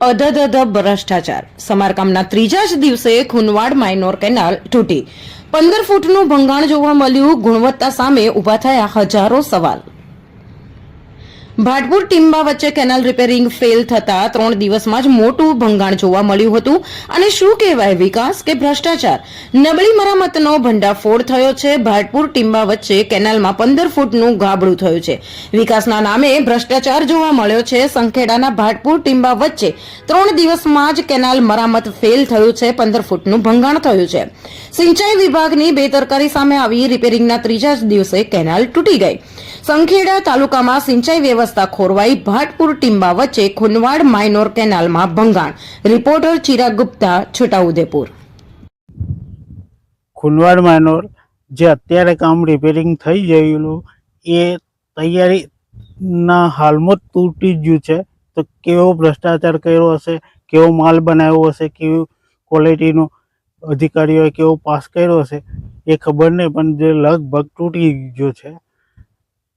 અધધધ ભ્રષ્ટાચાર. સમારકામના ત્રીજા જ દિવસે ખુનવાડ માઇનોર કેનાલ તૂટી. પંદર ફૂટનું ભંગાણ જોવા મળ્યું. ગુણવત્તા સામે ઊભા થયા હજારો સવાલ. ભાટપુર ટીમ્બા વચ્ચે કેનાલ રિપેરિંગ ફેલ થતા ત્રણ દિવસમાં જ મોટું ભંગાણ જોવા મળ્યું હતું. અને શું કહેવાય વિકાસ કે ભ્રષ્ટાચાર? નબળી મરામતનો ભંડાફોડ થયો છે. ભાટપુર ટીમ્બા વચ્ચે કેનાલમાં પંદર ફૂટનું ગાબડું થયું છે. વિકાસના નામે ભ્રષ્ટાચાર જોવા મળ્યો છે. સંખેડાના ભાટપુર ટીમ્બા વચ્ચે ત્રણ દિવસમાં જ કેનાલ મરામત ફેલ થયું છે. પંદર ફૂટનું ભંગાણ થયું છે. સિંચાઈ વિભાગની બેદરકારી સામે આવી રિપેરિંગના ત્રીજા જ દિવસે કેનાલ તૂટી ગઈ. સંખેડા તાલુકામાં સિંચાઈ વ્યવસ્થા ખોરવાઈ ભાટપુર ટીંબા વચ્ચે ખુનવાડ માઇનોર કેનાલમાં ભંગાણ. રિપોર્ટર ચિરાગ ગુપ્તા, છોટાઉદેપુર. ખુનવાડ માઇનોર જે અત્યારે કામ રિપેરિંગ થઈ ગયેલું, એ તૈયારીના હાલમાં જ તૂટી ગયું છે. તો કેવો ભ્રષ્ટાચાર કર્યો હશે, કેવો માલ બનાવ્યો હશે, કેવી ક્વોલિટીનો અધિકારીઓએ કેવો પાસ કર્યો હશે, એ ખબર નહીં, પણ જે લગભગ તૂટી ગયો છે.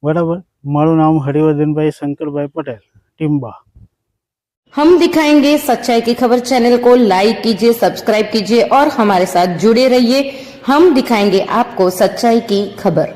બરાબર? મારું નામ હરિવર્ધનભાઈ શંકરભાઈ પટેલ ટીમ્બા हम दिखाएंगे सच्चाई की खबर चैनल को लाइक कीजिए सब्सक्राइब कीजिए और हमारे साथ जुड़े रहिए हम दिखाएंगे आपको सच्चाई की खबर